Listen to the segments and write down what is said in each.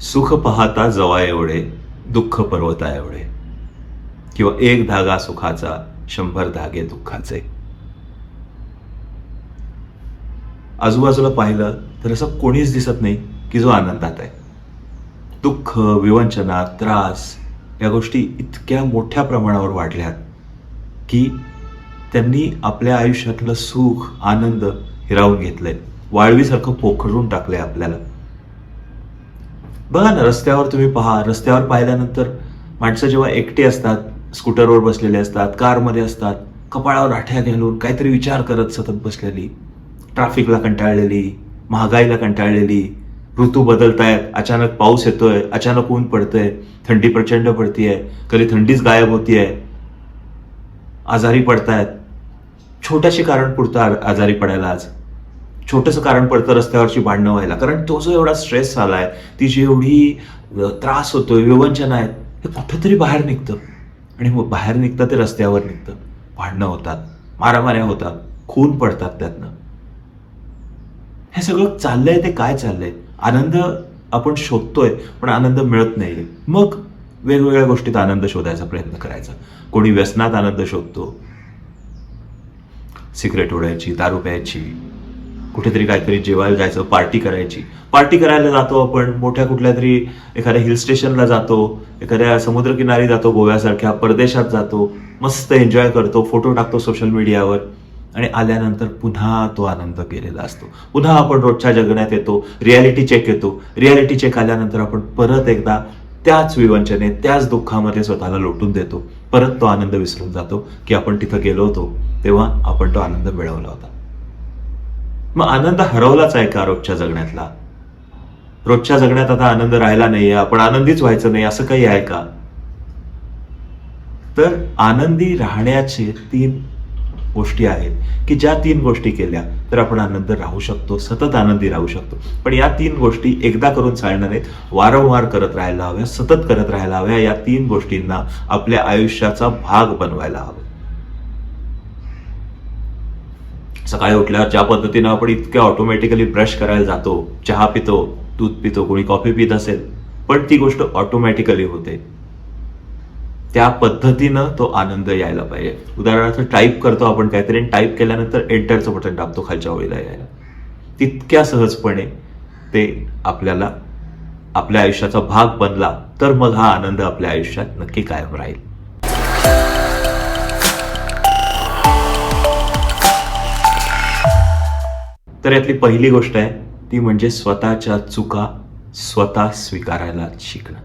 सुख पाहता जवा एवढे दुःख पर्वता एवढे. किंवा एक धागा सुखाचा शंभर धागे दुःखाचे. आजूबाजूला पाहिलं तर असं कोणीच दिसत नाही की जो आनंदात आहे. दुःख विवंचना त्रास या गोष्टी इतक्या मोठ्या प्रमाणावर वाढल्यात की त्यांनी आपल्या आयुष्यातलं सुख आनंद हिरावून घेतलंय. वाळवीसारखं पोखरून टाकलंय आपल्याला. बघा ना रस्त्यावर तुम्ही पहा. रस्त्यावर पाहिल्यानंतर माणसं जेव्हा एकटी असतात स्कूटरवर बसलेले असतात कारमध्ये असतात कपाळावर आठ्या घालून काहीतरी विचार करत सतत बसलेली ट्रॅफिकला कंटाळलेली महागाईला कंटाळलेली ऋतू बदलतायत अचानक पाऊस येतोय अचानक ऊन पडतंय थंडी प्रचंड पडतीये कधी थंडीच गायब होतीये आजारी पडतायत. छोट्याशी कारण पुरतं आजारी पडायला आज. छोटंसं कारण पडतं रस्त्यावरची भांडणं व्हायला. कारण तो जो एवढा स्ट्रेस झालाय ती जी एवढी त्रास होतोय विवंचना आहेत हे कुठंतरी बाहेर निघतं. आणि मग बाहेर निघतं ते रस्त्यावर निघतं. भांडणं होतात मारामाऱ्या होतात खून पडतात त्यातनं. हे सगळं चाललंय ते काय चाललंय? आनंद आपण शोधतोय पण आनंद मिळत नाही मग वेगवेगळ्या गोष्टीत आनंद शोधायचा प्रयत्न करायचा. कोणी व्यसनात आनंद शोधतो. सिगरेट ओढायची दारू प्यायची. कुठेतरी काहीतरी जेवायला जायचं पार्टी करायची. पार्टी करायला जातो आपण मोठ्या कुठल्या तरी एखाद्या हिल स्टेशनला जातो एखाद्या समुद्रकिनारी जातो गोव्यासारख्या परदेशात जातो मस्त एन्जॉय करतो फोटो टाकतो सोशल मीडियावर आणि आल्यानंतर पुन्हा तो आनंद गेलेला असतो. पुन्हा आपण रोजच्या जगण्यात येतो रियालिटी चेक येतो. रियालिटी चेक आल्यानंतर आपण परत एकदा त्याच विवंचने त्याच दुःखामध्ये स्वतःला लोटून देतो. परत तो आनंद विसरून जातो की आपण तिथं गेलो होतो तेव्हा आपण तो आनंद मिळवला होता. मग आनंद हरवलाच आहे का रोजच्या जगण्यातला? रोजच्या जगण्यात आता आनंद राहिला नाहीये आपण आनंदीच व्हायचं नाही असं काही आहे का? तर आनंदी राहण्याचे तीन गोष्टी आहेत की ज्या तीन गोष्टी केल्या तर आपण आनंद राहू शकतो सतत आनंदी राहू शकतो. पण या तीन गोष्टी एकदा करून चालणार नाहीत वारंवार करत राहायला हव्या सतत करत राहायला हव्या या तीन गोष्टींना आपल्या आयुष्याचा भाग बनवायला हवा. सकाळी उठल्यावर ज्या पद्धतीनं आपण इतक्या ऑटोमॅटिकली ब्रश करायला जातो चहा पितो दूध पितो कोणी कॉफी पित असेल पण ती गोष्ट ऑटोमॅटिकली होते. त्या पद्धतीनं तो आनंद यायला पाहिजे. उदाहरणार्थ टाईप करतो आपण काहीतरी टाईप केल्यानंतर एंटरचं बटन दाबतो खालच्या ओळीला यायला. तितक्या सहजपणे ते आपल्याला आपल्या आयुष्याचा भाग बनला तर मग हा आनंद आपल्या आयुष्यात नक्की कायम राहील. तर यातली पहिली गोष्ट आहे ती म्हणजे स्वतःच्या चुका स्वतः स्वीकारायला शिकणं.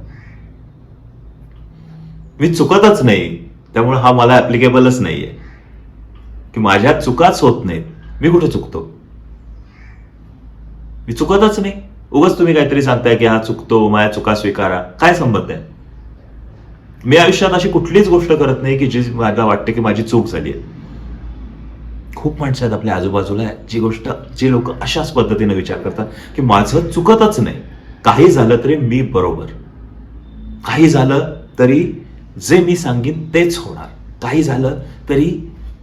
मी चुकतच नाही त्यामुळे हा मला ऍप्लिकेबलच नाहीये. की माझ्या चुकाच होत नाहीत मी कुठे चुकतो? मी चुकतच नाही. उगाच तुम्ही काहीतरी सांगताय की हा चुकतो माझ्या चुका स्वीकारा. काय संबंध आहे? मी आयुष्यात अशी कुठलीच गोष्ट करत नाही की जी मला वाटते की माझी चूक झाली आहे. खूप माणसं आहेत आपल्या आजूबाजूला जी गोष्ट जी लोक अशाच पद्धतीने विचार करतात की माझं चुकतच नाही. काही झालं तरी मी बरोबर. काही झालं तरी जे मी सांगेन तेच होणार. काही झालं तरी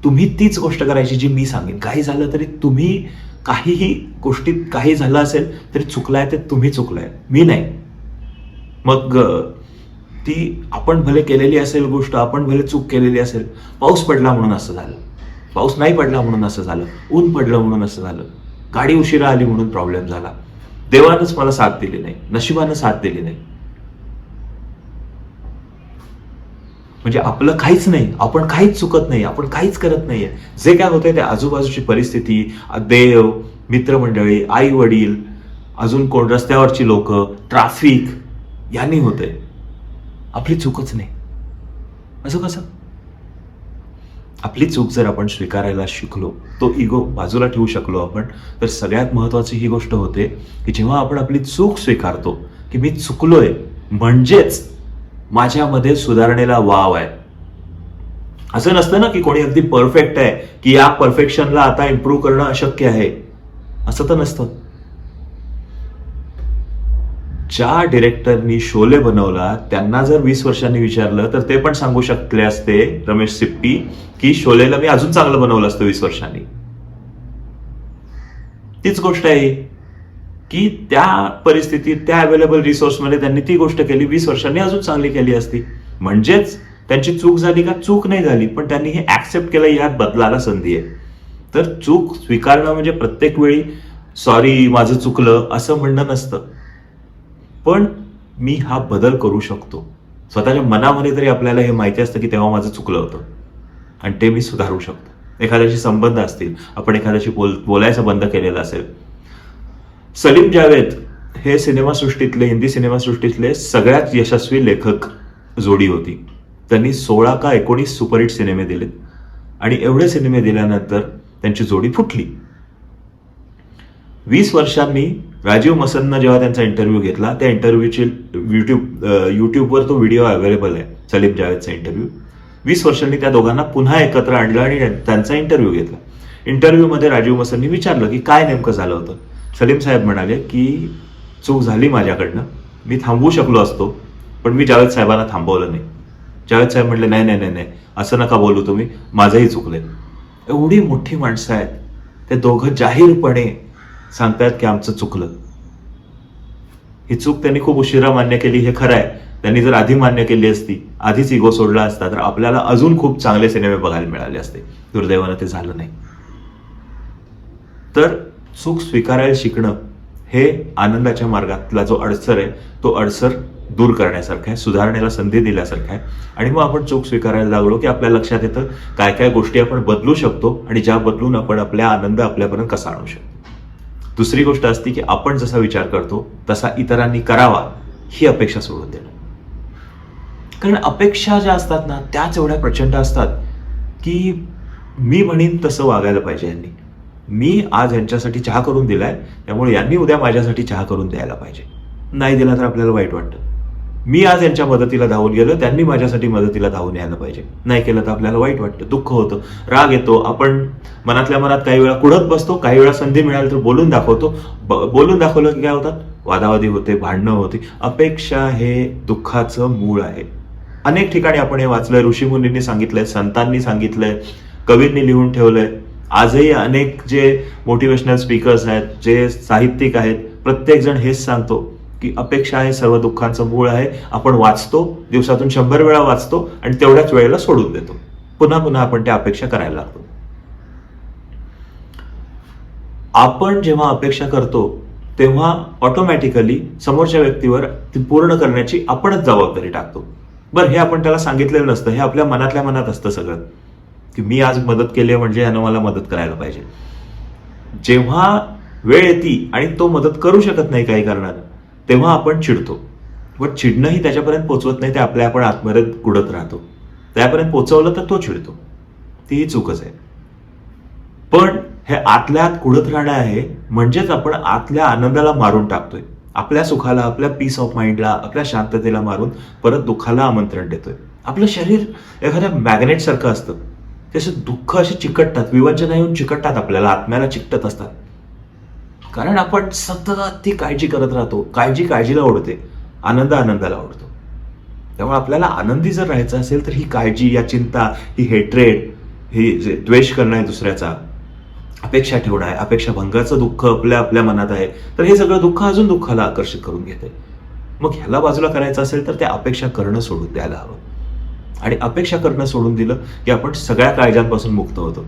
तुम्ही तीच गोष्ट करायची जी मी सांगेन. काही झालं तरी तुम्ही काहीही गोष्टीत काही झालं असेल तरी चुकलाय ते तुम्ही चुकलाय. मी नाही. मग ती आपण भले केलेली असेल गोष्ट आपण भले चूक केलेली असेल पाऊस पडला म्हणून असं झालं. पाऊस नाही पडला म्हणून असं झालं ऊन पडलं म्हणून असं झालं गाडी उशिरा आली म्हणून प्रॉब्लेम झाला. देवानंच मला साथ दिली नाही नशिबानं साथ दिली नाही. म्हणजे आपलं काहीच नाही आपण काहीच चुकत नाही आपण काहीच करत नाहीये. जे काय होतंय ते आजूबाजूची परिस्थिती देव मित्रमंडळी आई वडील अजून कोण रस्त्यावरची लोक ट्राफिक यांनी होतंय. आपली चूकच नाही. असं कसं? आपली चूक जर आपण स्वीकारायला शिकलो तो इगो बाजूला ठेवू शकलो आपण तर सगळ्यात महत्वाची ही गोष्ट होते की जेव्हा आपण आपली चूक स्वीकारतो की मी चुकलोय म्हणजेच माझ्यामध्ये सुधारणेला वाव आहे. असं नसतं ना की कोणी अगदी परफेक्ट आहे की या परफेक्शनला आता इम्प्रूव्ह करणं अशक्य आहे. असं तर नसतं. ज्या डिरेक्टरनी शोले बनवला त्यांना जर वीस वर्षांनी विचारलं तर ते पण सांगू शकले असते रमेश सिप्पी की शोलेला मी अजून चांगलं बनवलं असतं वीस वर्षांनी. तीच गोष्ट आहे. की त्या परिस्थितीत त्या अवेलेबल रिसोर्समध्ये त्यांनी ती गोष्ट केली वीस वर्षांनी अजून चांगली केली असती. म्हणजेच त्यांची चूक झाली का? चूक नाही झाली पण त्यांनी हे ऍक्सेप्ट केलं यात बदलाला संधी आहे. तर चूक स्वीकारणं म्हणजे प्रत्येक वेळी सॉरी माझं चुकलं असं म्हणणं नसतं. पण मी हा बदल करू शकतो. स्वतःच्या मनामध्ये तरी आपल्याला हे माहिती असतं की तेव्हा माझं चुकलं होतं. आणि ते मी सुधारू शकतो. एखाद्याशी संबंध असतील आपण एखाद्याशी बोल बोलायचं बंद केलेलं असेल. सलीम जावेद हे सिनेमासृष्टीतले हिंदी सिनेमासृष्टीतले सगळ्यात यशस्वी लेखक जोडी होती. त्यांनी सोळा का एकोणीस सुपरहिट सिनेमे दिले आणि एवढे सिनेमे दिल्यानंतर त्यांची जोडी फुटली. वीस वर्षांनी राजीव मसननं जेव्हा त्यांचा इंटरव्ह्यू घेतला त्या इंटरव्ह्यूची युट्यूब युट्यूबवर तो व्हिडिओ अवेलेबल आहे सलीम जावेदचा इंटरव्ह्यू वीस वर्षांनी त्या दोघांना पुन्हा एकत्र आणलं आणि त्यांचा इंटरव्ह्यू घेतला. इंटरव्ह्यूमध्ये राजीव मसननी विचारलं की काय नेमकं झालं होतं? सलीम साहेब म्हणाले की चूक झाली माझ्याकडनं. मी थांबवू शकलो असतो पण मी जावेद साहेबांना थांबवलं नाही. जावेद साहेब म्हटले नाही नाही नाही नाही. असं नका बोलू तुम्ही. माझंही चुकलंय. एवढी मोठी माणसं आहेत. ते दोघं जाहीरपणे सांगतायत की आमचं चुकलं. ही चूक त्यांनी खूप उशिरा मान्य केली हे खरं आहे. त्यांनी जर आधी मान्य केली असती आधीच इगो सोडला असता तर आपल्याला अजून खूप चांगले सिनेमे बघायला मिळाले असते. दुर्दैवानं ते झालं नाही. तर चूक स्वीकारायला शिकणं हे आनंदाच्या मार्गातला जो अडसर आहे तो अडसर दूर करण्यासारखा आहे सुधारणेला संधी दिल्यासारखा आहे. आणि मग आपण चूक स्वीकारायला लागलो की आपल्या लक्षात येतं काय काय गोष्टी आपण बदलू शकतो आणि ज्या बदलून आपण आपल्या आनंद आपल्यापर्यंत कसा आणू शकतो. दुसरी गोष्ट असती की आपण जसा विचार करतो तसा इतरांनी करावा ही अपेक्षा सोडून देणं. कारण अपेक्षा ज्या असतात ना त्याच एवढ्या प्रचंड असतात की मी म्हणीन तसं वागायला पाहिजे यांनी. मी आज यांच्यासाठी चहा करून दिलाय त्यामुळे यांनी उद्या माझ्यासाठी चहा करून द्यायला पाहिजे. नाही दिला तर आपल्याला वाईट वाटतं. मी आज यांच्या मदतीला धावून गेलो त्यांनी माझ्यासाठी मदतीला धावून यायला पाहिजे. नाही केलं तर आपल्याला वाईट वाटतं दुःख होतं राग येतो. आपण मनातल्या मनात काही वेळा कुढत बसतो काही वेळा संधी मिळाली तर बोलून दाखवतो. ब- बोलून दाखवलं की काय होतात? वादावादी होते भांडणं होती. अपेक्षा हे दुःखाचं मूळ आहे. अनेक ठिकाणी आपण हे वाचलंय ऋषीमुनींनी सांगितलंय संतांनी सांगितलंय कवींनी लिहून ठेवलंय. आजही अनेक जे मोटिवेशनल स्पीकर्स आहेत जे साहित्यिक आहेत प्रत्येक जण हेच सांगतो. की अपेक्षा आहे सर्व दुःखांचं मूळ आहे. आपण वाचतो दिवसातून शंभर वेळा वाचतो आणि तेवढ्याच वेळेला सोडून देतो. पुन्हा पुन्हा आपण त्या अपेक्षा करायला लागतो. आपण जेव्हा अपेक्षा करतो तेव्हा ऑटोमॅटिकली समोरच्या व्यक्तीवर ती पूर्ण करण्याची आपणच जबाबदारी टाकतो. बरं हे आपण त्याला सांगितलेलं नसतं. हे आपल्या मनातल्या मनात असतं सगळं. की मी आज मदत केली आहे म्हणजे यानं मला मदत करायला पाहिजे. जेव्हा वेळ येते आणि तो मदत करू शकत नाही काही कारणानं तेव्हा आपण चिडतो. व चिडणंही त्याच्यापर्यंत पोचवत नाही ते आपल्या आपण आत्मरत उडत राहतो. त्यापर्यंत पोचवलं तर तो चिडतो. तीही चूकच आहे. पण हे आतल्या आत कुडत राहणं आहे म्हणजेच आपण आतल्या आनंदाला मारून टाकतोय. आपल्या सुखाला आपल्या पीस ऑफ माइंडला आपल्या शांततेला मारून परत दुःखाला आमंत्रण देतोय. आपलं शरीर एखाद्या मॅग्नेटसारखं असतं. ते असे दुःख असे चिकटतात विवंचना येऊन चिकटतात आपल्याला आत्म्याला चिकटत असतात. कारण आपण सतत ती काळजी करत राहतो. काळजी काळजीला ओढते. आनंद आनंदाला ओढतो. त्यामुळे आपल्याला आनंदी जर राहायचं असेल तर ही काळजी या चिंता ही हेट्रेड ही जे द्वेष करणं आहे दुसऱ्याचा अपेक्षा ठेवणं आहे अपेक्षा भंगाचं दुःख आपल्या आपल्या मनात आहे तर हे सगळं दुःख अजून दुःखाला आकर्षित करून घेते. मग ह्याला बाजूला करायचं असेल तर त्या अपेक्षा करणं सोडून द्यायला हवं. आणि अपेक्षा करणं सोडून दिलं की आपण सगळ्या काळजांपासून मुक्त होतो.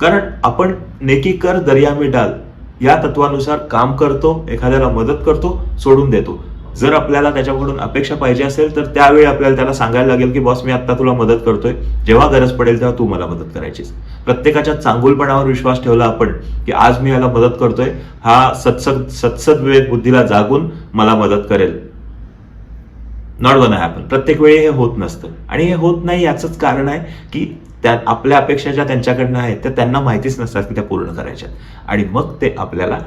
कारण आपण नेकी कर दर्या मिटाल डाल या तत्वानुसार काम करतो एखाद्याला मदत करतो सोडून देतो. जर आपल्याला त्याच्याकडून अपेक्षा पाहिजे असेल तर त्यावेळी आपल्याला त्याला सांगायला लागेल की बॉस मी आता तुला मदत करतोय. जेव्हा गरज पडेल तेव्हा तू मला मदत करायचीस. प्रत्येकाच्या चांगुलपणावर विश्वास ठेवला आपण की आज मी याला मदत करतोय. हा सत्सद सत्सद विवेक बुद्धीला जागून मला मदत करेल. नॉट वन हॅपन प्रत्येक वेळी हे होत नसतं. आणि हे होत नाही याचंच कारण आहे की त्या आपल्या अपेक्षा ज्या त्यांच्याकडनं आहेत त्या त्यांना माहितीच नसतात की त्या पूर्ण करायच्या आणि मग ते आपल्याला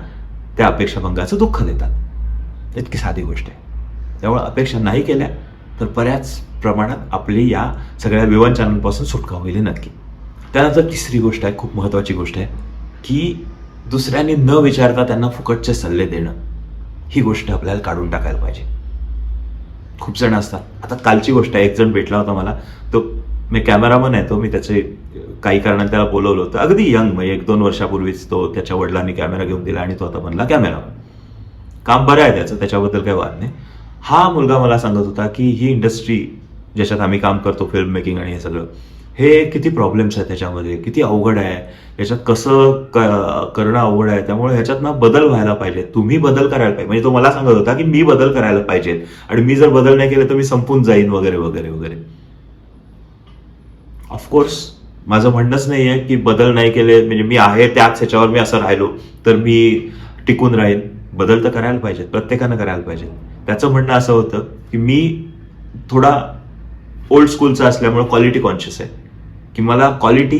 त्या अपेक्षाभंगाचं दुःख देतात. इतकी साधी गोष्ट आहे. त्यामुळे अपेक्षा नाही केल्या तर बऱ्याच प्रमाणात आपली या सगळ्या विवंचनांपासून सुटका होईल नक्की. त्यानंतर तिसरी गोष्ट आहे खूप महत्त्वाची गोष्ट आहे की दुसऱ्यांनी न विचारता त्यांना फुकटचे सल्ले देणं ही गोष्ट आपल्याला काढून टाकायला पाहिजे. खूप जण असतात. आता कालची गोष्ट आहे एक जण भेटला होता मला तो मी कॅमेरामन आहे तो मी त्याचे काही कारणाने त्याला बोलवलं होतं. अगदी यंग म्हणजे एक दोन वर्षापूर्वीच तो त्याच्या वडिलांनी कॅमेरा घेऊन दिला आणि तो आता बनला कॅमेरामन काम बरं आहे त्याचं त्याच्याबद्दल काही वाद नाही. हा मुलगा मला सांगत होता की ही इंडस्ट्री ज्याच्यात आम्ही काम करतो फिल्म मेकिंग आणि हे सगळं हे किती प्रॉब्लेम्स आहेत त्याच्यामध्ये किती अवघड आहे याच्यात कसं क- करणं अवघड आहे त्यामुळे ह्याच्यात ना बदल व्हायला पाहिजे तुम्ही बदल करायला पाहिजे. म्हणजे तो मला सांगत होता की मी बदल करायला पाहिजे आणि मी जर बदल नाही केले तर मी संपून जाईन वगैरे वगैरे वगैरे. ऑफकोर्स माझं म्हणणंच नाही आहे की बदल नाही केले म्हणजे मी आहे त्याच ह्याच्यावर मी असं राहिलो तर मी टिकून राहीन. बदल तर करायला पाहिजेत प्रत्येकानं करायला पाहिजे त्याचं म्हणणं असं होतं की मी थोडा ओल्ड स्कूलचा असल्यामुळे क्वालिटी कॉन्शियस आहे. की मला क्वालिटी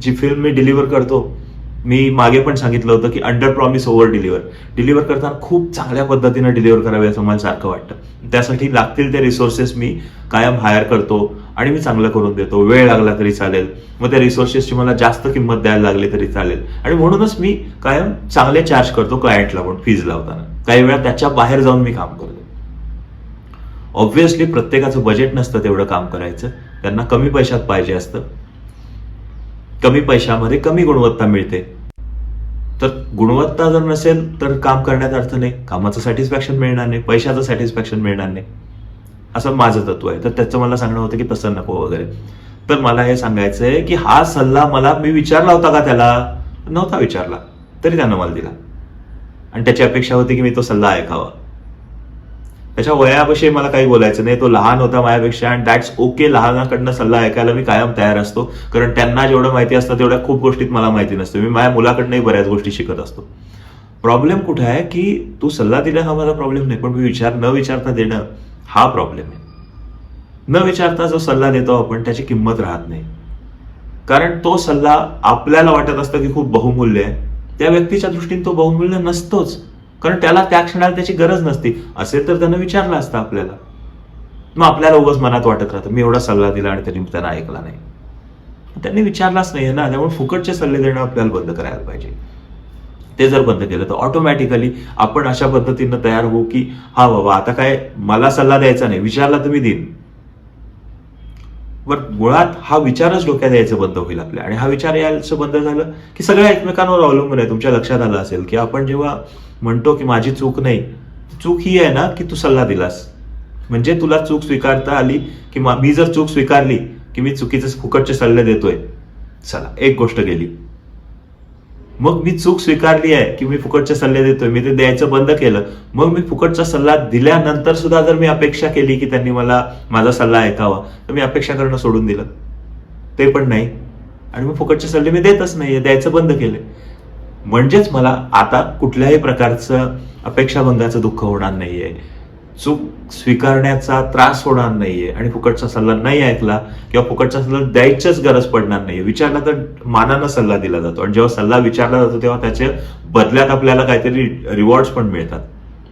जी फिल्म मी डिलिव्हर करतो मी मागे पण सांगितलं होतं की under promise over deliver deliver करताना खूप चांगल्या पद्धतीनं डिलिव्हर करावे असं मला सारखं वाटतं. त्यासाठी लागतील ते रिसोर्सेस मी कायम हायर करतो आणि मी चांगलं करून देतो. वेळ लागला तरी चालेल. मग त्या रिसोर्सेसची मला जास्त किंमत द्यायला लागली तरी चालेल. आणि म्हणूनच मी कायम चांगले चार्ज करतो क्लायंटला पण फीज लावताना. काही वेळा त्याच्या बाहेर जाऊन मी काम करतो. ऑब्व्हियसली प्रत्येकाचं बजेट नसतं तेवढं काम करायचं. त्यांना कमी पैशात पाहिजे असतं. कमी पैशामध्ये कमी गुणवत्ता मिळते. तर गुणवत्ता जर नसेल तर काम करण्यात अर्थ नाही. कामाचं सॅटिस्फॅक्शन मिळणार नाही. पैशाचं सॅटिस्फॅक्शन मिळणार नाही. असं माझं तत्व आहे. तर त्याचं मला सांगणं होतं की तसं नको वगैरे. तर मला हे सांगायचं आहे की हा सल्ला मला मी विचारला होता का त्याला? नव्हता विचारला. तरी त्यानं मला दिला. आणि त्याची अपेक्षा होती की मी तो सल्ला ऐकावा. त्याच्या वयाविषयी मला काही बोलायचं नाही. तो लहान होता माझ्यापेक्षा आणि दॅट्स ओके लहानाकडनं सल्ला ऐकायला मी कायम तयार असतो. कारण त्यांना जेवढं माहिती असतं तेवढ्या खूप गोष्टीत मला माहिती नसते. मी माझ्या मुलाकडनंही बऱ्याच गोष्टी शिकत असतो. प्रॉब्लेम कुठे आहे की तू सल्ला दिला हा माझा प्रॉब्लेम नाही पण मी विचार न विचारता देणं हा प्रॉब्लेम आहे. न विचारता जो सल्ला देतो आपण त्याची किंमत राहत नाही. कारण तो सल्ला आपल्याला वाटत असतं की खूप बहुमूल्य आहे. त्या व्यक्तीच्या दृष्टीने तो बहुमूल्य नसतोच. कारण त्याला त्या क्षणाला त्याची गरज नसती. असेल तर त्यानं विचारलं असतं आपल्याला. मग आपल्याला उगाच मनात वाटत राहतं मी एवढा सल्ला दिला आणि त्यांनी त्यांना ऐकला नाही. त्यांनी विचारलाच नाही ना त्यामुळे फुकटचे सल्ले देणं आपल्याला बंद करायला पाहिजे. ते जर बंद केलं तर ऑटोमॅटिकली आपण अशा पद्धतीनं तयार होऊ की हा बाबा आता काय मला सल्ला द्यायचा नाही विचारला तर मी देईन. वर मुळात हा विचारच डोक्यात यायचं बंद होईल आपल्या. आणि हा विचार यायचं बंद झालं की सगळ्या एकमेकांवर अवलंबून आहे. तुमच्या लक्षात आलं असेल की आपण जेव्हा म्हणतो की माझी चूक नाही. चूक ही आहे ना की तू सल्ला दिलास. म्हणजे तुला चूक स्वीकारता आली की मी जर चूक स्वीकारली की मी चुकीचे फुकटचे सल्ले देतोय. चला एक गोष्ट गेली. मग मी चूक स्वीकारली आहे की मी फुकटचे सल्ले देतोय. मी ते द्यायचं बंद केलं. मग मी फुकटचा सल्ला दिल्यानंतर सुद्धा जर मी अपेक्षा केली की त्यांनी मला माझा सल्ला ऐकावा तर मी अपेक्षा करणं सोडून दिलं. ते पण नाही. आणि मग फुकटचे सल्ले मी देतच नाही. द्यायचं बंद केले म्हणजेच मला आता कुठल्याही प्रकारचं अपेक्षाभंगाचं दुःख होणार नाहीये. चूक स्वीकारण्याचा त्रास होणार नाहीये आणि फुकटचा सल्ला नाही ऐकला किंवा फुकटचा सल्ला द्यायचीच गरज पडणार नाहीये. विचारला तर मानानं सल्ला दिला जातो आणि जेव्हा सल्ला विचारला जातो तेव्हा त्याच्या बदल्यात आपल्याला काहीतरी रिवॉर्ड्स पण मिळतात.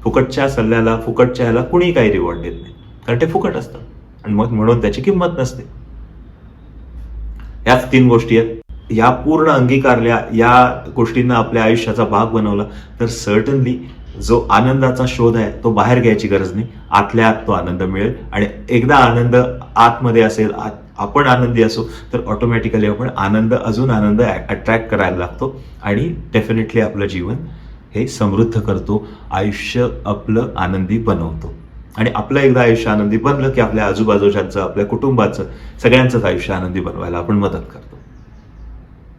फुकटच्या सल्ल्याला फुकटच्या ह्याला कुणी काही रिवॉर्ड देत नाही. कारण ते फुकट असतं. आणि मग म्हणून त्याची किंमत नसते. याच तीन गोष्टी आहेत. या पूर्ण अंगीकारल्या या गोष्टींना आपल्या आयुष्याचा भाग बनवला तर सर्टनली जो आनंदाचा शोध आहे तो बाहेर घ्यायची गरज नाही. आतल्या आत तो आनंद मिळेल. आणि एकदा आनंद आतमध्ये असेल आत आपण आनंदी असो तर ऑटोमॅटिकली आपण आनंद अजून आनंद अट्रॅक्ट करायला लागतो. आणि डेफिनेटली आपलं जीवन हे समृद्ध करतो. आयुष्य आपलं आनंदी बनवतो. आणि आपलं एकदा आयुष्य आनंदी बनलं की आपल्या आजूबाजूच्यांचं आपल्या कुटुंबाचं सगळ्यांचंच आयुष्य आनंदी बनवायला आपण मदत करतो.